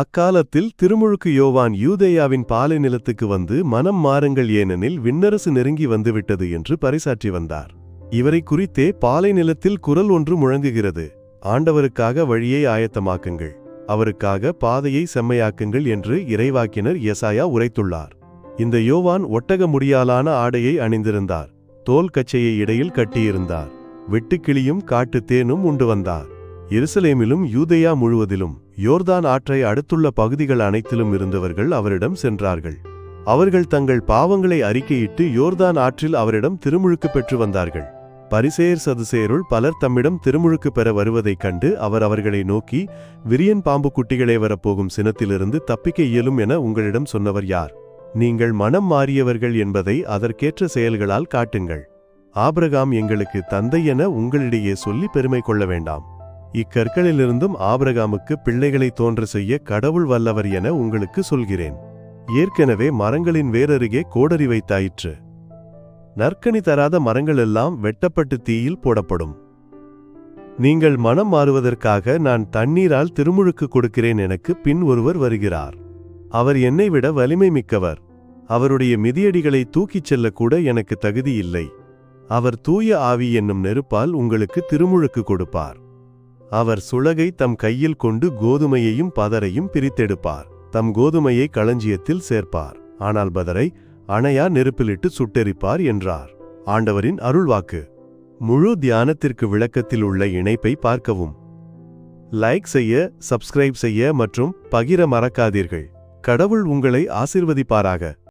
அக்காலத்தில் திருமுழுக்கு யோவான் யூதேயாவின் பாலை நிலத்துக்கு வந்து மனம் மாறுங்கள் ஏனெனில் விண்ணரசு நெருங்கி வந்துவிட்டது என்று பரிசாற்றி வந்தார். இவரை குறித்தே பாலை நிலத்தில் குரல் ஒன்று முழங்குகிறது. ஆண்டவருக்காக வழியை ஆயத்தமாக்குங்கள். அவருக்காக பாதையை செம்மையாக்குங்கள் என்று இறைவாக்கினர் எசாயா உரைத்துள்ளார். இந்த யோவான் ஒட்டக முடியாலான ஆடையை அணிந்திருந்தார். தோல் கச்சையை இடையில் கட்டியிருந்தார். வெட்டுக்கிளியும் காட்டுத் தேனும் உண்டு வந்தார். எருசலேமிலும் யூதேயா முழுவதிலும் யோர்தான் ஆற்றை அடுத்துள்ள பகுதிகள் அனைத்திலும் இருந்தவர்கள் அவரிடம் சென்றார்கள். அவர்கள் தங்கள் பாவங்களை அறிக்கையிட்டு யோர்தான் ஆற்றில் அவரிடம் திருமுழுக்கு பெற்று வந்தார்கள். பரிசேயர் சதுசேருள் பலர் தம்மிடம் திருமுழுக்கு பெற வருவதைக் கண்டு அவர் அவர்களை நோக்கி விரியன் பாம்பு குட்டிகளே வரப்போகும் சினத்திலிருந்து தப்பிக்க இயலும் என உங்களிடம் சொன்னவர் யார்? நீங்கள் மனம் மாறியவர்கள் என்பதை அதற்கேற்ற செயல்களால் காட்டுங்கள். ஆபிரகாம் எங்களுக்கு தந்தை என உங்களிடையே சொல்லி பெருமை கொள்ள வேண்டாம். இக்கற்களிலிருந்தும் ஆபிரகாமுக்கு பிள்ளைகளை தோன்ற செய்ய கடவுள் வல்லவர் என உங்களுக்கு சொல்கிறேன். ஏற்கனவே மரங்களின் வேரருகே கோடரி வைத்தாயிற்று. நற்கனி தராத மரங்களெல்லாம் வெட்டப்பட்டு தீயில் போடப்படும். நீங்கள் மனம் மாறுவதற்காக நான் தண்ணீரால் திருமுழுக்கு கொடுக்கிறேன் எனக்கு பின் ஒருவர் வருகிறார். அவர் என்னை விட வலிமை மிக்கவர். அவருடைய மிதியடிகளை தூக்கிச் செல்லக்கூட எனக்கு தகுதி இல்லை. அவர் தூய ஆவி என்னும் நெருப்பால் உங்களுக்கு திருமுழுக்கு கொடுப்பார். அவர் சுளகை தம் கையில் கொண்டு கோதுமையையும் பதரையும் பிரித்தெடுப்பார். தம் கோதுமையை களஞ்சியத்தில் சேர்ப்பார். ஆனால் பதரை அணையா நெருப்பிலிட்டு சுட்டெரிப்பார் என்றார். ஆண்டவரின் அருள்வாக்கு. முழு தியானத்திற்கு விளக்கத்தில் உள்ள இணைப்பை பார்க்கவும். லைக் செய்ய சப்ஸ்கிரைப் செய்ய மற்றும் பகிர மறக்காதீர்கள். கடவுள் உங்களை ஆசிர்வதிப்பாராக.